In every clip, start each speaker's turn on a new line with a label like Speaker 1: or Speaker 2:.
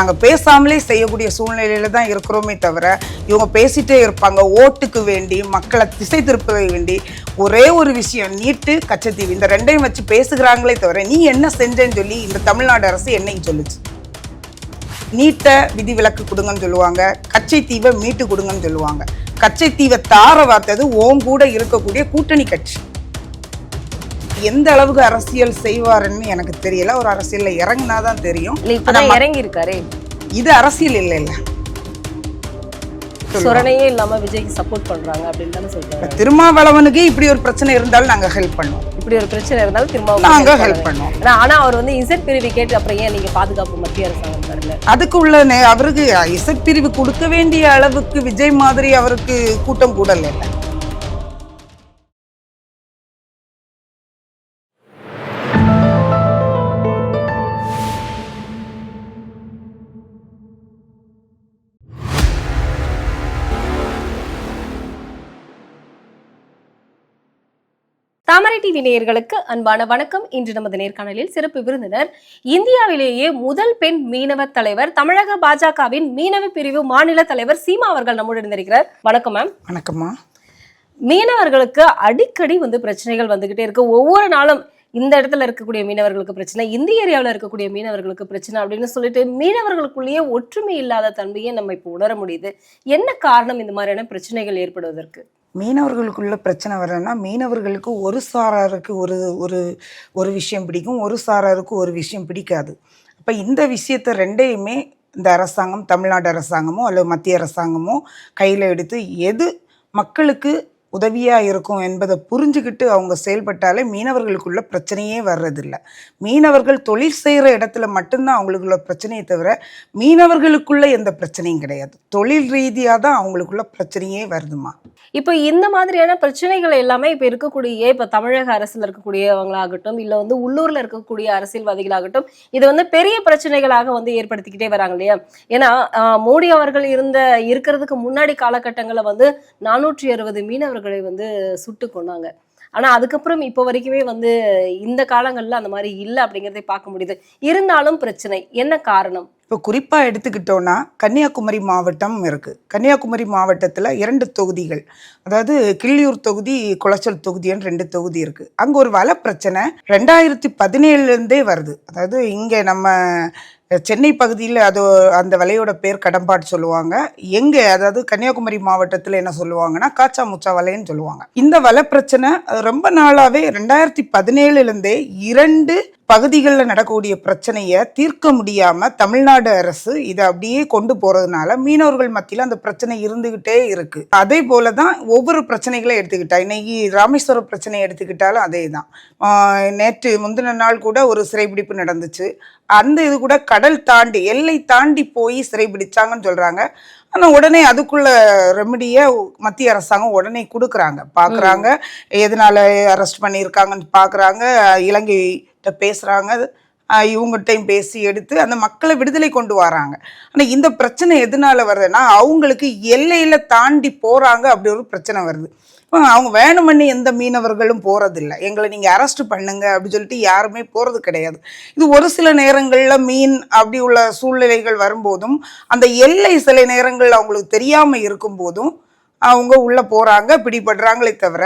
Speaker 1: நாங்கள் பேசாமலே செய்யக்கூடிய சூழ்நிலையில தான் இருக்கிறோமே தவிர இவங்க பேசிட்டே இருப்பாங்க. ஓட்டுக்கு வேண்டி மக்களை திசை திருப்பதை வேண்டி ஒரே ஒரு விஷயம் நீட்டு கச்சத்தீவு. இந்த ரெண்டையும் வச்சு பேசுகிறாங்களே தவிர நீ என்ன செஞ்சேன்னு சொல்லி இந்த தமிழ்நாடு அரசு என்னைக்கு சொல்லுச்சு? நீட்டை விதி விலக்கு கொடுங்கன்னு சொல்லுவாங்க. கச்சை தீவை மீட்டு கொடுங்கன்னு சொல்லுவாங்க. கச்சை தீவை தார வார்த்தது ஓம் கூட இருக்கக்கூடிய கூட்டணி கட்சி. எந்த அளவுக்கு அரசியல் செய்வாருன்னு எனக்கு தெரியல. ஒரு அரசியல்ல இறங்குனாதான் தெரியும்.
Speaker 2: இறங்கி இருக்காரு
Speaker 1: இது அரசியல் இல்லை இல்ல.
Speaker 2: சுரணையே இல்லாம விஜய்க்கு சப்போர்ட் பண்றாங்க அப்படின்னு தானே சொல்றாங்க.
Speaker 1: திருமாவளவனுக்கு இப்படி ஒரு பிரச்சனை இருந்தாலும் நாங்க ஹெல்ப் பண்ணுவோம்.
Speaker 2: இப்படி ஒரு பிரச்சனை இருந்தாலும் திரும்ப
Speaker 1: நாங்க ஹெல்ப் பண்ணுவோம்.
Speaker 2: ஆனா அவர் வந்து இசட் பிரிவு கேட்டு அப்புறம் ஏன் நீங்க பாதுகாப்பு மத்திய அரசாங்கம் தரல?
Speaker 1: அதுக்கு உள்ள அவருக்கு இசைப்பிரிவு கொடுக்க வேண்டிய அளவுக்கு விஜய் மாதிரி அவருக்கு கூட்டம் கூடல. இல்ல
Speaker 2: தாமரை டிவி நேயர்களுக்கு அன்பான வணக்கம். இன்று நமது நேர்காணலில் சிறப்பு விருந்தினர் இந்தியாவிலேயே முதல் பெண் மீனவ தலைவர் தமிழக பாஜகவின் மீனவ பிரிவு மாநில தலைவர் சீமா அவர்கள் நம்முடன் இருந்திருக்கிறார் வணக்கம் மேம்
Speaker 1: வணக்கம்மா.
Speaker 2: மீனவர்களுக்கு அடிக்கடி வந்து பிரச்சனைகள் வந்துகிட்டே இருக்கு. ஒவ்வொரு நாளும் இந்த இடத்துல இருக்கக்கூடிய மீனவர்களுக்கு பிரச்சனை இந்த ஏரியாவில் இருக்கக்கூடிய மீனவர்களுக்கு பிரச்சனை அப்படின்னு சொல்லிட்டு மீனவர்களுக்குள்ளேயே ஒற்றுமை இல்லாத தன்மையை நம்ம இப்போ உணர முடியுது. என்ன காரணம் இந்த மாதிரியான பிரச்சனைகள் ஏற்படுவதற்கு?
Speaker 1: மீனவர்களுக்குள்ள பிரச்சனை வரலன்னா மீனவர்களுக்கு ஒரு சாராருக்கு ஒரு ஒரு ஒரு விஷயம் பிடிக்கும் ஒரு சாராருக்கு ஒரு விஷயம் பிடிக்காது. அப்போ இந்த விஷயத்தை ரெண்டையுமே இந்த அரசாங்கம் தமிழ்நாடு அரசாங்கமோ அல்லது மத்திய அரசாங்கமோ கையில் எடுத்து எது மக்களுக்கு உதவியாக இருக்கும் என்பதை புரிஞ்சுக்கிட்டு அவங்க செயல்பட்டாலே மீனவர்களுக்குள்ள பிரச்சனையே வர்றதில்ல. மீனவர்கள் தொழில் செய்கிற இடத்துல மட்டும்தான் அவங்களுக்குள்ள பிரச்சனையை தவிர மீனவர்களுக்குள்ள எந்த பிரச்சனையும் கிடையாது. தொழில் ரீதியாக தான் அவங்களுக்குள்ள பிரச்சனையே வருதுமா
Speaker 2: இப்போ இந்த மாதிரியான பிரச்சனைகள் எல்லாமே இப்போ இருக்கக்கூடிய இப்போ தமிழக அரசில் இருக்கக்கூடியவங்களாகட்டும் இல்லை வந்து உள்ளூரில் இருக்கக்கூடிய அரசியல்வாதிகளாகட்டும் இது வந்து பெரிய பிரச்சனைகளாக வந்து ஏற்படுத்திக்கிட்டே வராங்க இல்லையா? ஏன்னா மோடி அவர்கள் இருந்த இருக்கிறதுக்கு முன்னாடி காலகட்டங்களில் வந்து நானூற்றி அறுபது மீனவர்கள் வந்து சுட்டு கொண்டாங்க ஆனால் அதுக்கப்புறம் இப்போ வரைக்குமே வந்து இந்த காலங்களில் அந்த மாதிரி இல்லை அப்படிங்கிறதை பார்க்க முடியுது. இருந்தாலும் பிரச்சனை. என்ன காரணம்?
Speaker 1: இப்போ குறிப்பாக எடுத்துக்கிட்டோன்னா கன்னியாகுமரி மாவட்டம் இருக்குது கன்னியாகுமரி மாவட்டத்தில் இரண்டு தொகுதிகள். அதாவது கிள்ளியூர் தொகுதி குளச்சல் தொகுதின்னு ரெண்டு தொகுதி இருக்குது அங்கே ஒரு வள பிரச்சனை ரெண்டாயிரத்தி பதினேழுலேருந்தே வருது. அதாவது இங்கே நம்ம சென்னை பகுதியில் அது அந்த வலையோட பேர் கடம்பாடு சொல்லுவாங்க. எங்கே அதாவது கன்னியாகுமரி மாவட்டத்தில் என்ன சொல்லுவாங்கன்னா காச்சா முச்சா வலைன்னு சொல்லுவாங்க. இந்த வலை பிரச்சனை அது ரொம்ப நாளாகவே ரெண்டாயிரத்தி பதினேழுலேருந்தே இரண்டு பகுதிகளில் நடக்கக்கூடிய பிரச்சனையை தீர்க்க முடியாம தமிழ்நாடு அரசு இதை அப்படியே கொண்டு போறதுனால மீனவர்கள் மத்தியில் அந்த பிரச்சனை இருந்துகிட்டே இருக்கு. அதே போல தான் ஒவ்வொரு பிரச்சனைகளை எடுத்துக்கிட்டா இன்னைக்கு ராமேஸ்வரம் பிரச்சனையை எடுத்துக்கிட்டாலும் அதே தான் நேற்று முந்தின நாள் கூட ஒரு சிறைபிடிப்பு நடந்துச்சு. அந்த இது கூட கடல் தாண்டி எல்லை தாண்டி போய் சிறைபிடிச்சாங்கன்னு சொல்றாங்க. ஆனா உடனே அதுக்குள்ள ரெமடியை மத்திய அரசாங்கம் உடனே கொடுக்குறாங்க. பார்க்குறாங்க எதனால அரெஸ்ட் பண்ணியிருக்காங்கன்னு பார்க்குறாங்க இலங்கைகிட்ட பேசுகிறாங்க இவங்ககிட்டையும் பேசி எடுத்து அந்த மக்களை விடுதலை கொண்டு வராங்க. ஆனால் இந்த பிரச்சனை எதனால வருதுன்னா அவங்களுக்கு எல்லையில் தாண்டி போகிறாங்க அப்படி ஒரு பிரச்சனை வருது. அவங்க வேணுமண்ணி எந்த மீனவர்களும் போகிறதில்ல எங்களை நீங்கள் அரெஸ்ட் பண்ணுங்க அப்படின்னு சொல்லிட்டு யாருமே போகிறது கிடையாது. இது ஒரு சில நேரங்களில் மீன் அப்படி உள்ள சூழ்நிலைகள் வரும்போதும் அந்த எல்லை சில நேரங்கள் அவங்களுக்கு தெரியாமல் இருக்கும்போதும் அவங்க உள்ளே போகிறாங்க பிடிபடுறாங்களே தவிர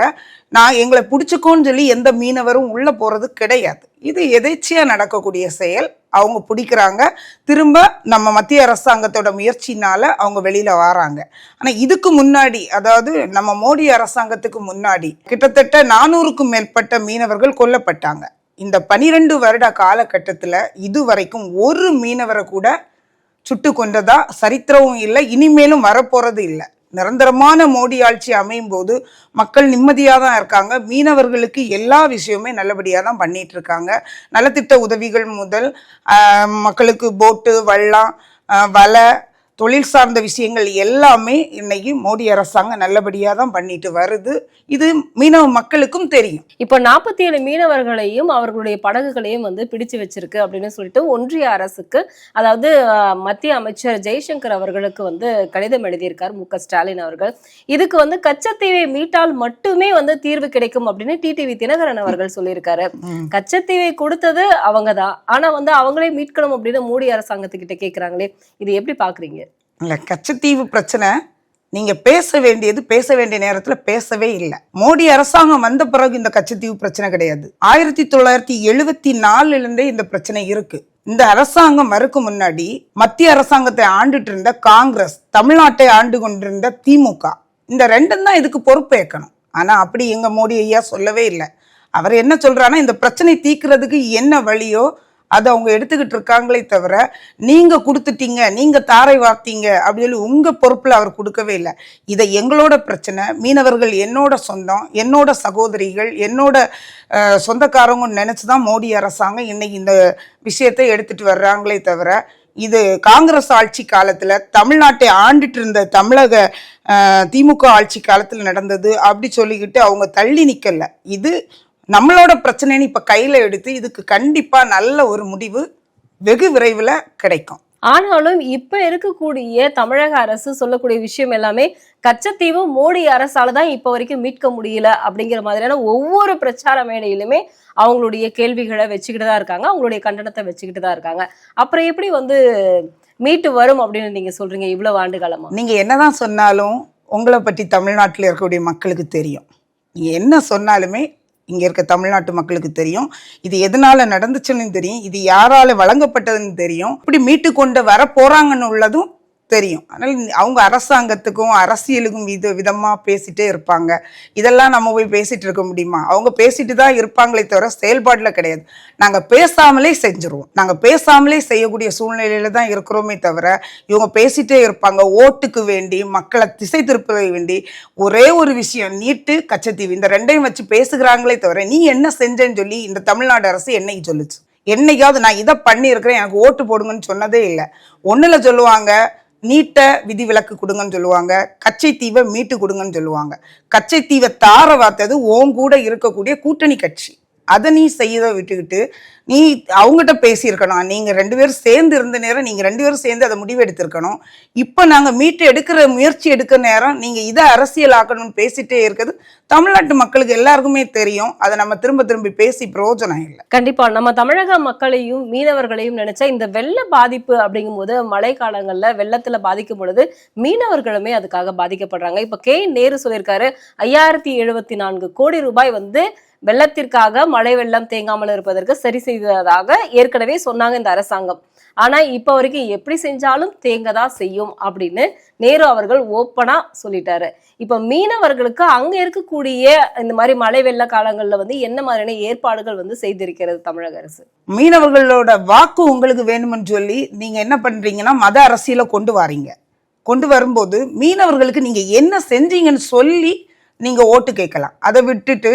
Speaker 1: நான் எங்களை பிடிச்சிக்கோன்னு சொல்லி எந்த மீனவரும் உள்ளே போகிறது கிடையாது. இது எதேச்சியாக நடக்கக்கூடிய செயல். அவங்க பிடிக்கிறாங்க. திரும்ப நம்ம மத்திய அரசாங்கத்தோட முயற்சினால அவங்க வெளியில் வராங்க. ஆனால் இதுக்கு முன்னாடி அதாவது நம்ம மோடி அரசாங்கத்துக்கு முன்னாடி கிட்டத்தட்ட நானூறுக்கும் மேற்பட்ட மீனவர்கள் கொல்லப்பட்டாங்க. இந்த பனிரெண்டு வருட காலகட்டத்தில் இதுவரைக்கும் ஒரு மீனவரை கூட சுட்டு கொண்டதா சரித்திரமும் இல்லை இனிமேலும் வரப்போறது இல்லை. நிரந்தரமான மோடி ஆட்சி அமையும் போது மக்கள் நிம்மதியாக தான் இருக்காங்க. மீனவர்களுக்கு எல்லா விஷயமுமே நல்லபடியாக தான் பண்ணிட்டு இருக்காங்க. நலத்திட்ட உதவிகள் முதல் மக்களுக்கு போட்டு வள்ளம் வலை தொழில் சார்ந்த விஷயங்கள் எல்லாமே இன்னைக்கு மோடி அரசாங்கம் நல்லபடியாக தான் பண்ணிட்டு வருது. இது மீனவ மக்களுக்கும் தெரியும்.
Speaker 2: இப்போ நாற்பத்தி ஏழு மீனவர்களையும் அவர்களுடைய படகுகளையும் வந்து பிடிச்சு வச்சிருக்கு அப்படின்னு சொல்லிட்டு ஒன்றிய அரசுக்கு அதாவது மத்திய அமைச்சர் ஜெய்சங்கர் அவர்களுக்கு வந்து கடிதம் எழுதியிருக்கார் மு ஸ்டாலின் அவர்கள். இதுக்கு வந்து கச்சத்தீவை மீட்டால் மட்டுமே வந்து தீர்வு கிடைக்கும் அப்படின்னு டிடிவி தினகரன் அவர்கள் சொல்லியிருக்காரு. கச்சத்தீவை கொடுத்தது அவங்க தான் ஆனா வந்து அவங்களே மீட்கணும் அப்படின்னு மோடி அரசாங்கத்துக்கிட்ட கேக்குறாங்களே. இது எப்படி பாக்குறீங்க?
Speaker 1: இல்லை கச்சத்தீவு பிரச்சனை நீங்கள் பேச வேண்டியது பேச வேண்டிய நேரத்தில் பேசவே இல்லை. மோடி அரசாங்கம் வந்த பிறகு இந்த கச்சத்தீவு பிரச்சனை கிடையாது. ஆயிரத்தி தொள்ளாயிரத்தி எழுபத்தி நாலுலேருந்தே இந்த பிரச்சனை இருக்கு. இந்த அரசாங்கம் மறுக்கு முன்னாடி மத்திய அரசாங்கத்தை ஆண்டுட்டு இருந்த காங்கிரஸ் தமிழ்நாட்டை ஆண்டு கொண்டிருந்த திமுக இந்த ரெண்டும் தான் இதுக்கு பொறுப்பேற்கணும். ஆனால் அப்படி எங்கள் மோடி ஐயா சொல்லவே இல்லை. அவர் என்ன சொல்றாருன்னா இந்த பிரச்சனை தீர்க்கிறதுக்கு என்ன வழியோ அதை அவங்க எடுத்துக்கிட்டு இருக்காங்களே தவிர நீங்கள் கொடுத்துட்டீங்க நீங்கள் தாரை வார்த்தீங்க அப்படின்னு சொல்லி உங்கள் பொறுப்பில் அவர் கொடுக்கவே இல்லை. இதை எங்களோட பிரச்சனை மீனவர்கள் என்னோட சொந்தம் என்னோட சகோதரிகள் என்னோட சொந்தக்காரங்கன்னு நினச்சி தான் மோடி அரசாங்கம் இன்னைக்கு இந்த விஷயத்தை எடுத்துகிட்டு வர்றாங்களே தவிர இது காங்கிரஸ் ஆட்சி காலத்தில் தமிழ்நாட்டை ஆண்டுட்டு இருந்த தமிழக திமுக ஆட்சி காலத்தில் நடந்தது அப்படி சொல்லிக்கிட்டு அவங்க தள்ளி நிற்கலை இது நம்மளோட பிரச்சனைன்னு இப்ப கையில எடுத்து இதுக்கு கண்டிப்பா நல்ல ஒரு முடிவு வெகு விரைவில் கிடைக்கும்.
Speaker 2: ஆனாலும் இப்ப இருக்கக்கூடிய தமிழக அரசு சொல்லக்கூடிய விஷயம் எல்லாமே கச்சத்தீவு மோடி அரசால தான் இப்ப வரைக்கும் மீட்க முடியல அப்படிங்கிற மாதிரியான ஒவ்வொரு பிரச்சார மேடையிலுமே அவங்களுடைய கேள்விகளை வச்சுக்கிட்டு தான் இருக்காங்க. அவங்களுடைய கண்டனத்தை வச்சுக்கிட்டு தான் இருக்காங்க. அப்புறம் எப்படி வந்து மீட்டு வரும் அப்படின்னு நீங்க சொல்றீங்க இவ்வளவு ஆண்டு காலமா?
Speaker 1: நீங்க என்னதான் சொன்னாலும் உங்களை பற்றி தமிழ்நாட்டில் இருக்கக்கூடிய மக்களுக்கு தெரியும். நீங்க என்ன சொன்னாலுமே இங்கே இருக்க தமிழ்நாட்டு மக்களுக்கு தெரியும். இது எதனால நடந்துச்சுன்னு தெரியும். இது யாரால வழங்கப்பட்டதுன்னு தெரியும். இப்படி மீட்டு கொண்டு வர போறாங்கன்னு உள்ளதும் தெரியும். அதனால் அவங்க அரசாங்கத்துக்கும் அரசியலுக்கும் இது விதமாக பேசிகிட்டே இருப்பாங்க. இதெல்லாம் நம்ம போய் பேசிகிட்டு இருக்க முடியுமா? அவங்க பேசிட்டு தான் இருப்பாங்களே தவிர செயல்பாடில் கிடையாது. நாங்கள் பேசாமலே செஞ்சுருவோம். நாங்கள் பேசாமலே செய்யக்கூடிய சூழ்நிலையில தான் இருக்கிறோமே தவிர இவங்க பேசிகிட்டே இருப்பாங்க. ஓட்டுக்கு வேண்டி மக்களை திசை திருப்பதை வேண்டி ஒரே ஒரு விஷயம் நீட்டு கச்சத்தீவு. இந்த ரெண்டையும் வச்சு பேசுகிறாங்களே தவிர நீ என்ன செஞ்சேன்னு சொல்லி இந்த தமிழ்நாடு அரசு என்னைக்கு சொல்லுச்சு? என்னைக்காவது நான் இதை பண்ணியிருக்கிறேன் எனக்கு ஓட்டு போடுங்கன்னு சொன்னதே இல்லை. ஒன்றில் சொல்லுவாங்க நீட்டை விதிவிலக்கு கொடுங்கன்னு சொல்லுவாங்க. கச்சை தீவை மீட்டு கொடுங்கன்னு சொல்லுவாங்க. கச்சை தீவை தார வார்த்தது உன் கூட இருக்கக்கூடிய கூட்டணி கட்சி. அதை நீ செய்ய விட்டுக்கிட்டு நீ அவங்ககிட்ட பேசியிருக்கணும். நீங்கள் ரெண்டு பேரும் சேர்ந்து இருந்த நேரம் நீங்கள் ரெண்டு பேரும் சேர்ந்து அதை முடிவு எடுத்திருக்கணும் இப்போ நாங்கள் மீட்டு எடுக்கிற முயற்சி எடுக்கிற நேரம் நீங்கள் இதை அரசியலாக்கணும்னு பேசிட்டே இருக்குது தமிழ்நாட்டு மக்களுக்கு எல்லாருக்குமே தெரியும். அதை நம்ம திரும்ப திரும்பி பேசி பிரயோஜனம் இல்லை.
Speaker 2: கண்டிப்பாக நம்ம தமிழக மக்களையும் மீனவர்களையும் நினைச்சா இந்த வெள்ள பாதிப்பு அப்படிங்கும்போது மழை காலங்களில் வெள்ளத்தில் பாதிக்கும் பொழுது மீனவர்களுமே அதுக்காக பாதிக்கப்படுறாங்க. இப்போ கே நேரு சொல்லியிருக்காரு ஐயாயிரத்தி எழுபத்தி நான்கு கோடி ரூபாய் வந்து வெள்ளத்திற்காக மழை வெள்ளம் தேங்காமல் இருப்பதற்கு சரி செய்ததாக ஏற்கனவே சொன்னாங்க இந்த அரசாங்கம். ஆனா இப்ப வரைக்கும் எப்படி செஞ்சாலும் தேங்க தான் செய்யும் அப்படின்னு நேரு அவர்கள் ஓப்பனா சொல்லிட்டாரு. இப்ப மீனவர்களுக்கு அங்க இருக்கக்கூடிய இந்த மாதிரி மழை வெள்ள காலங்கள்ல வந்து என்ன மாதிரியான ஏற்பாடுகள் வந்து செய்திருக்கிறது தமிழக அரசு?
Speaker 1: மீனவர்களோட வாக்கு உங்களுக்கு வேணும்னு சொல்லி நீங்க என்ன பண்றீங்கன்னா மத அரசியல கொண்டு வரீங்க. கொண்டு வரும்போது மீனவர்களுக்கு நீங்க என்ன செஞ்சீங்கன்னு சொல்லி நீங்கள் ஓட்டு கேட்கலாம். அதை விட்டுட்டு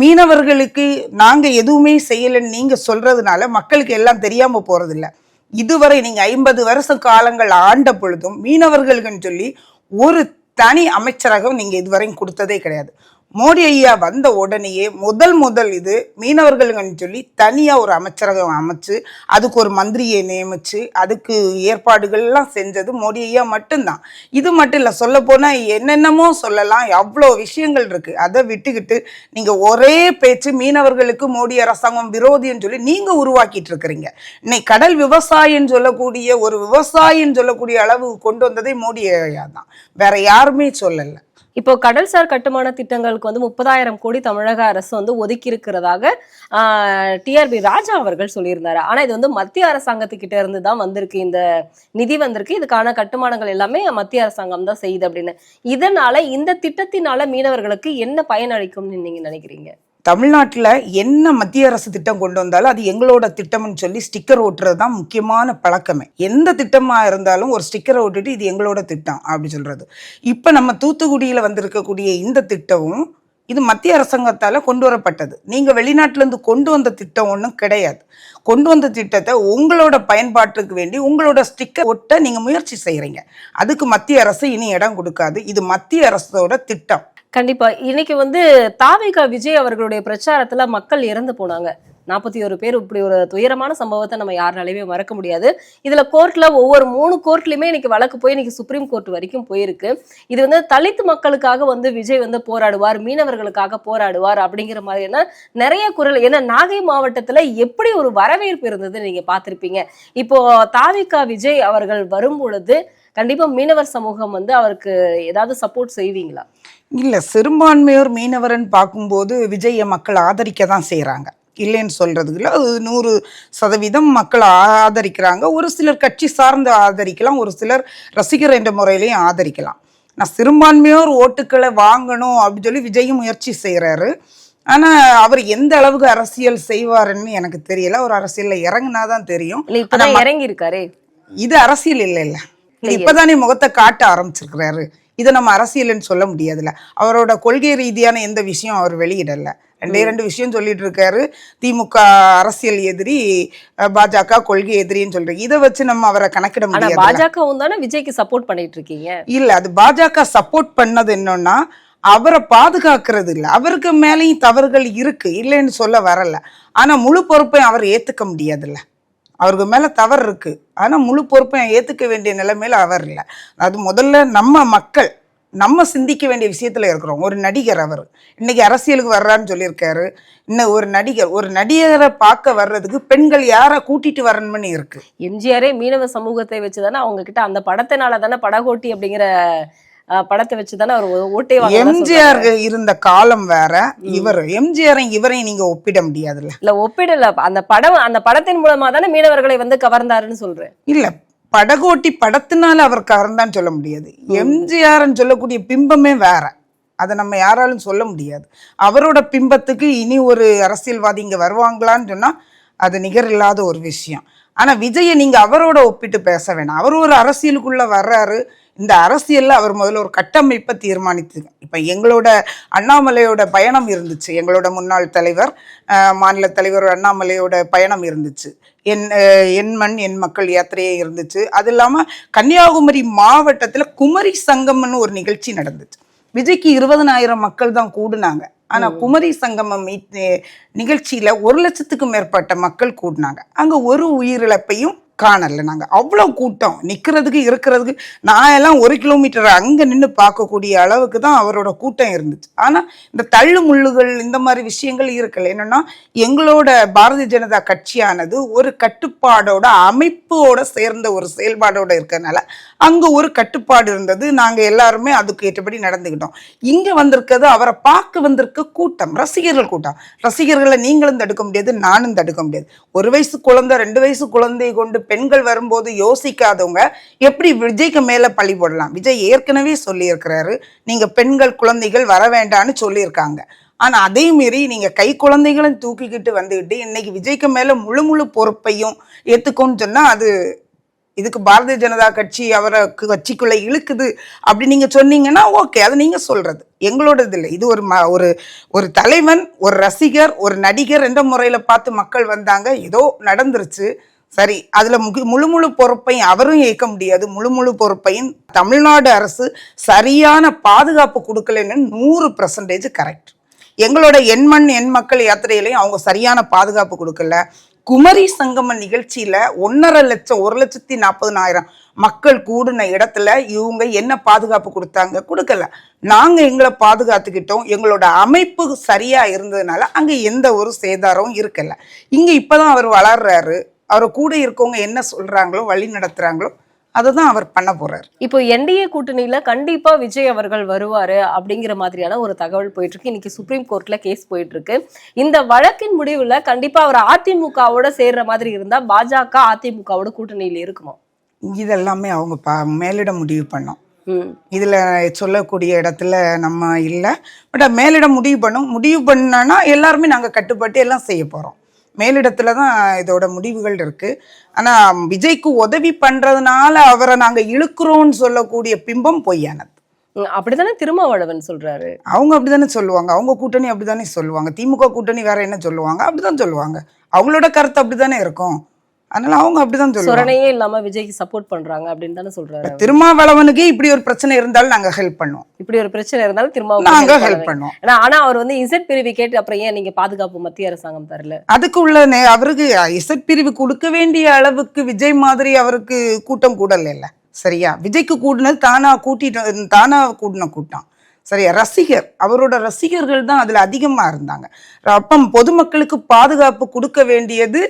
Speaker 1: மீனவர்களுக்கு நாங்கள் எதுவுமே செய்யலைன்னு நீங்கள் சொல்கிறதுனால மக்களுக்கு எல்லாம் தெரியாமல் போகிறதில்ல இதுவரை நீங்கள் ஐம்பது வருஷ காலங்கள் ஆண்ட பொழுதும் மீனவர்களுக்குன்னு சொல்லி ஒரு தனி அமைச்சரகம் நீங்கள் இதுவரையும் கொடுத்ததே கிடையாது. மோடி ஐயா வந்த உடனேயே முதல் முதல் இது மீனவர்களுங்கன்னு சொல்லி தனியாக ஒரு அமைச்சரகம் அமைச்சு அதுக்கு ஒரு மந்திரியை நியமித்து அதுக்கு ஏற்பாடுகள்லாம் செஞ்சது மோடி ஐயா மட்டும்தான். இது மட்டும் இல்லை சொல்ல போனால் என்னென்னமோ சொல்லலாம் அவ்வளோ விஷயங்கள் இருக்குது அதை விட்டுக்கிட்டு நீங்கள் ஒரே பேச்சு மீனவர்களுக்கு மோடி அரசாங்கம் விரோதின்னு சொல்லி நீங்கள் உருவாக்கிட்டு இருக்கிறீங்க. இன்னைக்கு கடல் விவசாயின்னு சொல்லக்கூடிய ஒரு விவசாயின்னு சொல்லக்கூடிய அளவு கொண்டு வந்ததே மோடி ஐயா தான். வேற யாருமே சொல்லலை.
Speaker 2: இப்போ கடல்சார் கட்டுமான திட்டங்களுக்கு வந்து முப்பதாயிரம் கோடி தமிழக அரசு வந்து ஒதுக்கி இருக்கிறதாக டிஆர்பி ராஜா அவர்கள் சொல்லியிருந்தாரு. ஆனா இது வந்து மத்திய அரசாங்கத்துக்கிட்ட இருந்து தான் வந்திருக்கு. இந்த நிதி வந்திருக்கு. இதுக்கான கட்டுமானங்கள் எல்லாமே மத்திய அரசாங்கம் தான் செய்யுது அப்படின்னு. இதனால இந்த திட்டத்தினால மீனவர்களுக்கு என்ன பயன் அளிக்கும்னு நீங்க நினைக்கிறீங்க?
Speaker 1: தமிழ்நாட்டில் என்ன மத்திய அரசு திட்டம் கொண்டு வந்தாலும் அது எங்களோட திட்டம்னு சொல்லி ஸ்டிக்கர் ஓட்டுறது தான் முக்கியமான பழக்கமே. எந்த திட்டமாக இருந்தாலும் ஒரு ஸ்டிக்கரை ஓட்டுட்டு இது எங்களோட திட்டம் அப்படி சொல்கிறது இப்போ நம்ம தூத்துக்குடியில் வந்திருக்கக்கூடிய இந்த திட்டமும் இது மத்திய அரசாங்கத்தால் கொண்டு வரப்பட்டது. நீங்கள் வெளிநாட்டிலேருந்து கொண்டு வந்த திட்டம் ஒன்றும் கிடையாது. கொண்டு வந்த திட்டத்தை உங்களோட பயன்பாட்டுக்கு வேண்டி உங்களோட ஸ்டிக்கர் ஒட்ட நீங்கள் முயற்சி செய்கிறீங்க அதுக்கு மத்திய அரசு இனி இடம் கொடுக்காது. இது மத்திய அரசோட திட்டம்.
Speaker 2: கண்டிப்பா. இன்னைக்கு வந்து தாவிகா விஜய் அவர்களுடைய பிரச்சாரத்துல மக்கள் இறந்து போனாங்க. நாற்பத்தி ஒரு பேர் இப்படி ஒரு துயரமான சம்பவத்தை நம்ம யாருனாலையுமே மறக்க முடியாது. இதுல கோர்ட்ல ஒவ்வொரு மூணு கோர்ட்லயுமே இன்னைக்கு வழக்கு போய் இன்னைக்கு சுப்ரீம் கோர்ட் வரைக்கும் போயிருக்கு. இது வந்து தலித் மக்களுக்காக வந்து விஜய் வந்து போராடுவார் மீனவர்களுக்காக போராடுவார் அப்படிங்கிற மாதிரியான நிறைய குரல். ஏன்னா நாகை மாவட்டத்துல எப்படி ஒரு வரவேற்பு இருந்தது நீங்க பார்த்துருப்பீங்க. இப்போ தாவிகா விஜய் அவர்கள் வரும் பொழுது கண்டிப்பா மீனவர் சமூகம் வந்து அவருக்கு ஏதாவது சப்போர்ட் செய்வீங்களா?
Speaker 1: இல்ல சிறுபான்மையோர் மீனவரன் பார்க்கும்போது விஜய மக்கள் ஆதரிக்க தான் செய்கிறாங்க இல்லைன்னு சொல்றதுக்கு இல்ல அது நூறு சதவீதம் மக்கள் ஆதரிக்கிறாங்க. ஒரு சிலர் கட்சி சார்ந்து ஆதரிக்கலாம் ஒரு சிலர் ரசிகர் என்ற முறையிலையும் ஆதரிக்கலாம். நான் சிறுபான்மையோர் ஓட்டுக்களை வாங்கணும் அப்படின்னு சொல்லி விஜயும் முயற்சி செய்றாரு. ஆனா அவர் எந்த அளவுக்கு அரசியல் செய்வாருன்னு எனக்கு தெரியல. அவர் அரசியல்ல இறங்குனாதான் தெரியும்.
Speaker 2: இல்ல இப்பதான் இறங்கி இருக்காரே
Speaker 1: இது அரசியல் இல்ல இல்ல. இப்பதானே முகத்தை காட்ட ஆரம்பிச்சிருக்கிறாரு. இதை நம்ம அரசியல்னு சொல்ல முடியாதுல்ல. அவரோட கொள்கை ரீதியான எந்த விஷயம் அவர் வெளியிடல. ரெண்டே ரெண்டு விஷயம் சொல்லிட்டு இருக்காரு திமுக அரசியல் எதிரி பாஜக கொள்கை எதிரின்னு சொல்றீங்க. இதை வச்சு நம்ம அவரை கணக்கிட முடியாது
Speaker 2: பாஜகவும் தானே விஜய்க்கு சப்போர்ட் பண்ணிட்டு இருக்கீங்க
Speaker 1: இல்ல அது பாஜக சப்போர்ட் பண்ணது என்னன்னா அவரை பாதுகாக்கிறது இல்ல. அவருக்கு மேலேயும் தவறுகள் இருக்கு இல்லைன்னு சொல்ல வரல. ஆனா முழு பொறுப்பையும் அவர் ஏத்துக்க முடியாதுல்ல. அவருக்கு மேல தவறு இருக்கு. ஆனா முழு பொறுப்பையும் ஏத்துக்க வேண்டிய நிலைமையில அவர் இல்ல. அது முதல்ல நம்ம மக்கள் நம்ம சிந்திக்க வேண்டிய விஷயத்துல இருக்கிறோம். ஒரு நடிகர் அவர். இன்னைக்கு அரசியலுக்கு வர்றான்னு சொல்லியிருக்காரு. இன்னும் ஒரு நடிகர் ஒரு நடிகரை பார்க்க வர்றதுக்கு பெண்கள் யாரை கூட்டிட்டு வரணும்னு இருக்கு?
Speaker 2: எம்ஜிஆரே மீனவ சமூகத்தை வச்சுதானே அவங்க கிட்ட அந்த படத்தினால தானே படகோட்டி அப்படிங்கிற படத்தை வச்சுதானே அவர் ஓ- ஓட்டே
Speaker 1: எம்ஜிஆர். இருந்த காலம் வேற. இவர் எம்ஜிஆரையும் இவரையும் நீங்க ஒப்பிட முடியாதுல்ல?
Speaker 2: இல்ல ஒப்பிடல. அந்த படம் அந்த படத்தின் மூலமா தானே மீனவர்களை வந்து கவர்ந்தாருன்னு சொல்றேன்.
Speaker 1: இல்ல படகோட்டி படத்தினால அவர் கவர்ந்தான்னு சொல்ல முடியாது. எம்ஜிஆர்னு சொல்லக்கூடிய பிம்பமே வேற. அதை நம்ம யாராலும் சொல்ல முடியாது. அவரோட பிம்பத்துக்கு இனி ஒரு அரசியல்வாதி இங்க வருவாங்களான்னு சொன்னா அது நிகர் இல்லாத ஒரு விஷயம். ஆனா விஜயை நீங்க அவரோட ஒப்பிட்டு பேச வேணாம். அவர் ஒரு அரசியலுக்குள்ள வர்றாரு. இந்த அரசியல்ல அவர் முதல்ல ஒரு கட்டமைப்பை தீர்மானித்து இப்ப எங்களோட அண்ணாமலையோட பயணம் இருந்துச்சு. எங்களோட முன்னாள் தலைவர் மாநில தலைவர் அண்ணாமலையோட பயணம் இருந்துச்சு. என் என் மண் என் மக்கள் யாத்திரையே இருந்துச்சு. அது இல்லாம கன்னியாகுமரி மாவட்டத்துல குமரி சங்கம்னு ஒரு நிகழ்ச்சி நடந்துச்சு. விஜய்க்கு இருபதனாயிரம் மக்கள் தான் கூடுனாங்க. ஆனா குமரி சங்கமம் நிகழ்ச்சியில ஒரு லட்சத்துக்கு மேற்பட்ட மக்கள் கூடினாங்க. அங்க ஒரு உயிரிழப்பையும் காணல. நாங்கள் அவ்வளோ கூட்டம். நிற்கிறதுக்கு இருக்கிறதுக்கு நான் எல்லாம் ஒரு கிலோமீட்டர் அங்கே நின்று பார்க்கக்கூடிய அளவுக்கு தான் அவரோட கூட்டம் இருந்துச்சு. ஆனால் இந்த தள்ளு முள்ளுகள் இந்த மாதிரி விஷயங்கள் இருக்கல. என்னென்னா எங்களோட பாரதிய ஜனதா கட்சியானது ஒரு கட்டுப்பாடோட அமைப்போட சேர்ந்த ஒரு செயல்பாடோட இருக்கறனால அங்கே ஒரு கட்டுப்பாடு இருந்தது. நாங்கள் எல்லாருமே அதுக்கு ஏற்றபடி நடந்துக்கிட்டோம். இங்கே வந்திருக்கிறது அவரை பார்க்க வந்திருக்க கூட்டம் ரசிகர்கள் கூட்டம். ரசிகர்களை நீங்களும் தடுக்க முடியாது நானும் தடுக்க முடியாது. ஒரு வயசு குழந்தை ரெண்டு வயசு குழந்தையை கொண்டு பெண்கள் வரும்போது யோசிக்காதவங்க எப்படி விஜய்க்கு மேலே பழி போடலாம்? விஜய் ஏற்கனவே சொல்லியிருக்கிறாரு நீங்கள் பெண்கள் குழந்தைகள் வர வேண்டாம்னு சொல்லியிருக்காங்க. ஆனால் அதே மீறி நீங்கள் கை குழந்தைகளும் தூக்கிக்கிட்டு வந்துக்கிட்டு இன்னைக்கு விஜய்க்கு மேலே முழு முழு பொறுப்பையும் ஏற்றுக்கோன்னு சொன்னால் அது இதுக்கு பாரதிய ஜனதா கட்சி அவரை கட்சிக்குள்ளே இழுக்குது அப்படி நீங்கள் சொன்னீங்கன்னா ஓகே அது நீங்கள் சொல்கிறது எங்களோடது இல்லை. இது ஒரு ம- ஒரு ஒரு தலைவன் ஒரு ரசிகர் ஒரு நடிகர் என்ற முறையில் பார்த்து மக்கள் வந்தாங்க. ஏதோ நடந்துருச்சு. சரி அதுல முகு முழு முழு பொறுப்பையும் அவரும் ஏற்க முடியாது. முழு முழு பொறுப்பையும் தமிழ்நாடு அரசு சரியான பாதுகாப்பு கொடுக்கலன்னு நூறு பர்சன்டேஜ் கரெக்ட் எங்களோட எண்மண் எண் மக்கள் யாத்திரையிலையும் அவங்க சரியான பாதுகாப்பு கொடுக்கல. குமரி சங்கம நிகழ்ச்சியில ஒன்னரை லட்சம் ஒரு லட்சத்தி நாற்பதுனாயிரம் மக்கள் கூடின இடத்துல இவங்க என்ன பாதுகாப்பு கொடுத்தாங்க? கொடுக்கல. நாங்க எங்களை பாதுகாத்துக்கிட்டோம். எங்களோட அமைப்பு சரியா இருந்ததுனால அங்க எந்த ஒரு சேதாரமும் இருக்கல. இங்க இப்பதான் அவர் வளர்றாரு. அவர் கூட இருக்கவங்க என்ன சொல்றாங்களோ வழி நடத்துறாங்களோ அதை தான் அவர் பண்ண போறாரு.
Speaker 2: இப்போ என்டிஏ கூட்டணியில கண்டிப்பா விஜய் அவர்கள் வருவாரு அப்படிங்கிற மாதிரியான ஒரு தகவல் போயிட்டு இருக்கு இன்னைக்கு சுப்ரீம் கோர்ட்ல கேஸ் போயிட்டு இருக்கு இந்த வழக்கின் முடிவுல கண்டிப்பா அவர் அதிமுகவோட சேர்ற மாதிரி இருந்தா பாஜக அதிமுகவோட கூட்டணியில இருக்குமா?
Speaker 1: இதெல்லாமே அவங்க பா மேலிடம் முடிவு பண்ணோம்.
Speaker 2: ம்.
Speaker 1: இதில் சொல்லக்கூடிய இடத்துல நம்ம இல்லை. பட் மேலிடம் முடிவு பண்ணும். முடிவு பண்ணனா எல்லாருமே நாங்கள் கட்டுப்பட்டு எல்லாம் செய்ய போகிறோம் மேலிடத்துல தான் இதோட முடிவுகள் இருக்கு. ஆனால் விஜய்க்கு உதவி பண்ணுறதுனால அவரை நாங்கள் இழுக்கிறோம்னு சொல்லக்கூடிய பிம்பம் பொய்யானது.
Speaker 2: ம், அப்படித்தானே திருமாவளவன் சொல்றாரு?
Speaker 1: அவங்க அப்படிதானே சொல்லுவாங்க. அவங்க கூட்டணி அப்படிதானே சொல்லுவாங்க. திமுக கூட்டணி வேற என்ன சொல்லுவாங்க? அப்படிதான் சொல்லுவாங்க. அவங்களோட கருத்து அப்படிதானே இருக்கும். அதனால அவங்க அப்படிதான் சொல்லுவாங்க.
Speaker 2: இல்லாம விஜய்க்கு சப்போர்ட் பண்றாங்க அப்படின்னு தானே சொல்றாரு.
Speaker 1: திருமாவளவனுக்கே இப்படி ஒரு பிரச்சனை இருந்தாலும் நாங்க ஹெல்ப் பண்ணுவோம்.
Speaker 2: இப்படி ஒரு பிரச்சனை இருந்தாலும் திரும்ப
Speaker 1: நாங்க ஹெல்ப் பண்ணுவோம்.
Speaker 2: ஆனா அவர் வந்து இசட் பிரிவு கேட்டு அப்புறம் ஏன் நீங்க பாதுகாப்பு மத்திய அரசாங்கம் தரல?
Speaker 1: அதுக்கு உள்ள அவருக்கு இசட் பிரிவு கொடுக்க வேண்டிய அளவுக்கு விஜய் மாதிரி அவருக்கு கூட்டம் கூடல இல்ல சரியா? விஜய்க்கு கூடினது தானா கூட்டிட்டு தானா கூடின கூட்டம். சரியா? ரசிகர் அவரோட ரசிகர்கள் தான் அதுல அதிகமா இருந்தாங்க. அப்ப பொதுமக்களுக்கு பாதுகாப்பு கொடுக்க வேண்டியது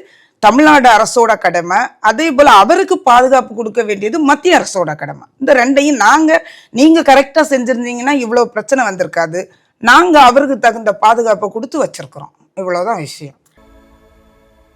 Speaker 1: தமிழ்நாடு அரசோட கடமை அதே போல் அவருக்கு பாதுகாப்பு கொடுக்க வேண்டியது மத்திய அரசோட கடமை. இந்த ரெண்டையும் நாங்கள் நீங்கள் கரெக்டாக செஞ்சுருந்தீங்கன்னா இவ்வளோ பிரச்சனை வந்திருக்காது. நாங்கள் அவருக்கு தகுந்த பாதுகாப்பை கொடுத்து வச்சுருக்குறோம். இவ்வளோதான் விஷயம்.